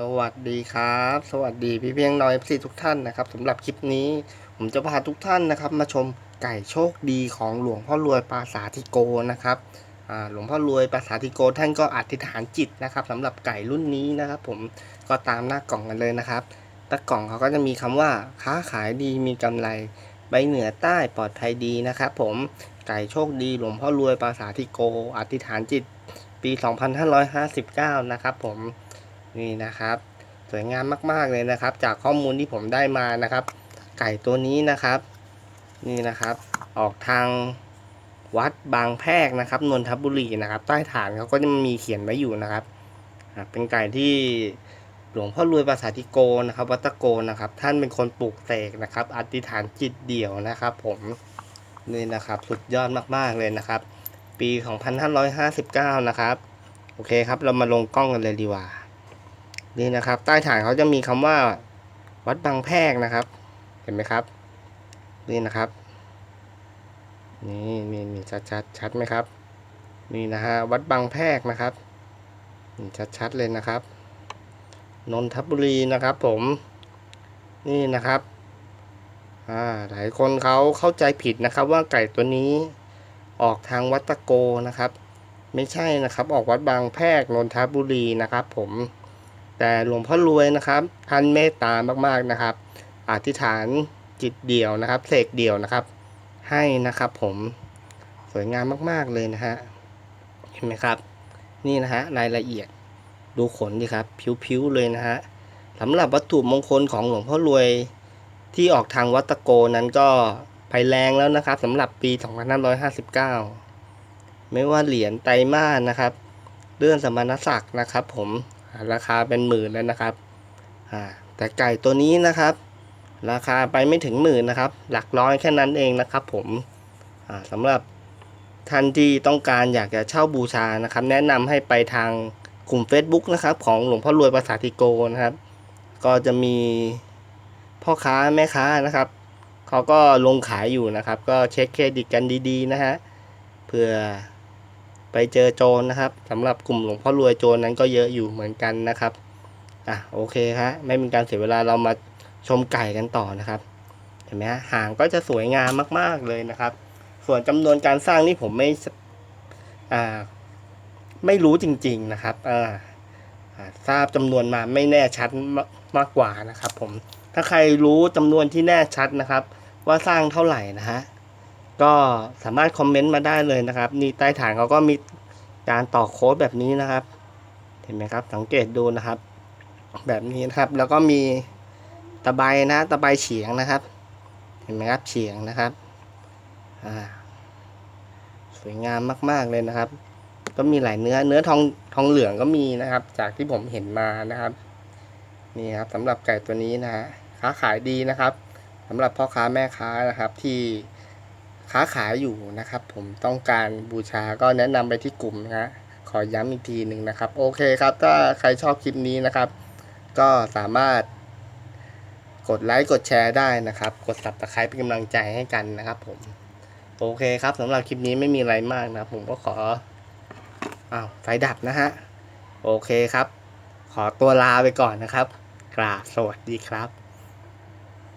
สวัสดีครับ สวัสดีพี่เพียงน้อยพี่ทุกท่านนะครับสำหรับคลิปนี้ ผมจะพาทุกท่านนะครับ มาชมไก่โชคดีของหลวงพ่อรวยปราสาธิโกนะครับอ่าหลวงพ่อรวยปราสาธิโกท่านก็อธิษฐานจิตนะครับสำหรับไก่รุ่นนี้นะครับ ผมก็ตามหน้ากล่องกันเลยนะครับตะกล่องเขาก็จะมีคำว่าค้าขายดีมีกำไรใบเหนือใต้ปลอดภัยดีนะครับ ผมไก่โชคดีหลวงพ่อรวยปราสาธิโก อธิษฐานจิตปี 2559 นะครับผม นี่นะครับสวยงามมาก ๆ เลยนะครับ จากข้อมูลที่ผมได้มานะครับ ไก่ตัวนี้นะครับ นี่นะครับ ออกทางวัดบางแพรกนะครับนนทบุรีนะครับ ใต้ฐานเขาก็จะมีเขียนไว้อยู่นะครับเป็นไก่ที่หลวงพ่อรวยปราสาทธิโกนะครับ วัตโกนะครับ ท่านเป็นคนปลูกเสกนะครับอธิษฐานจิตเดี่ยวนะครับ ผมนี่นะครับ สุดยอดมากๆเลยนะครับ ปี 2559 นะครับ โอเคครับ เรามาลงกล้องกันเลยดีกว่า นี่นะครับ ใต้ฐานเขาจะมีคำว่า วัดบางแพรกนะครับ เห็นไหมครับ นี่นะครับ นี่นี่นี่ชัดชัดชัดไหมครับ นี่นะฮะวัดบางแพรกนะครับชัดชัดเลยนะครับ นนทบุรีนะครับผม นี่นะครับอ่าหลายคนเขาเข้าใจผิดนะครับ ว่าไก่ตัวนี้ออกทางวัดตะโกนะครับ ไม่ใช่นะครับ ออกวัดบางแพรกนนทบุรีนะครับ ผม แต่หลวงพ่อรวยนะครับ ท่านเมตตามากๆนะครับ อธิษฐานจิตเดียวนะครับเสกเดียวนะครับ ให้นะครับผมสวยงามมากๆเลยนะฮะเห็นไหมครับ นี่นะฮะรายละเอียดดูขนดิครับผิวๆเลยนะฮะสำหรับวัตถุมงคลของหลวงพ่อรวยที่ออกทางวัตโกนั้นก็ไปแรงแล้วนะครับสำหรับปี 2559 ไม่ว่าเหรียญไตรมาสนะครับ เลื่อนสมณศักดิ์นะครับผม ราคาเป็นหมื่นแล้วนะครับแต่ไก่ตัวนี้นะครับ ราคาไปไม่ถึงหมื่นนะครับ หลักร้อยแค่นั้นเองนะครับ ผมสำหรับท่านที่ต้องการอยากจะเช่าบูชานะครับ แนะนำให้ไปทางกลุ่ม Facebook นะครับ ของหลวงพ่อรวยประสาทิโกนะครับ ก็จะมีพ่อค้าแม่ค้านะครับเขาก็ลงขายอยู่นะครับ ก็เช็คเครดิตกันดี ๆ นะฮะเพื่อ ไปเจอโจรนะครับสำหรับกลุ่มหลวงพ่อรวยโจรนั้นก็เยอะอยู่เหมือนกันนะครับอะโอเคฮะไม่เป็นการเสียเวลาเรามาชมไก่กันต่อนะครับเห็นไหมฮะหางก็จะสวยงามมากๆเลยนะครับ ส่วนจำนวนการสร้างนี่ผมไม่อ่าไม่รู้จริง ๆนะครับอ่าทราบจำนวนมาไม่แน่ชัดมากมากกว่านะครับ ผมถ้าใครรู้จำนวนที่แน่ชัดนะครับ ว่าสร้างเท่าไหร่นะฮะ ก็สามารถคอมเมนต์มาได้เลยนะครับ นี่ใต้ฐานเขาก็มีการต่อโค้ดแบบนี้นะครับ เห็นไหมครับ สังเกตดูนะครับ แบบนี้นะครับ แล้วก็มีตะไบนะตะไบเฉียงนะครับ เห็นไหมครับเฉียงนะครับอ่าสวยงามมาก ๆเลยนะครับ ก็มีหลายเนื้อเนื้อทองทองเหลืองก็มีนะครับ จากที่ผมเห็นมานะครับนี่ครับสำหรับไก่ตัวนี้นะฮะค้าขายดีนะครับสำหรับพ่อค้าแม่ค้านะครับที่ ค้าขายอยู่นะครับ ผมต้องการบูชาก็แนะนำไปที่กลุ่มนะฮะขอย้ำอีกทีหนึ่งนะครับ โอเคครับ ถ้าใครชอบคลิปนี้นะครับ ก็สามารถกดไลค์กดแชร์ได้นะครับ กด subscribe เป็นกำลังใจให้กันนะครับ ผม โอเคครับสำหรับคลิปนี้ไม่มีอะไรมากนะผมก็ขออ้าวไฟดับนะฮะ โอเคครับ ขอตัวลาไปก่อนนะครับ กราบสวัสดีครับ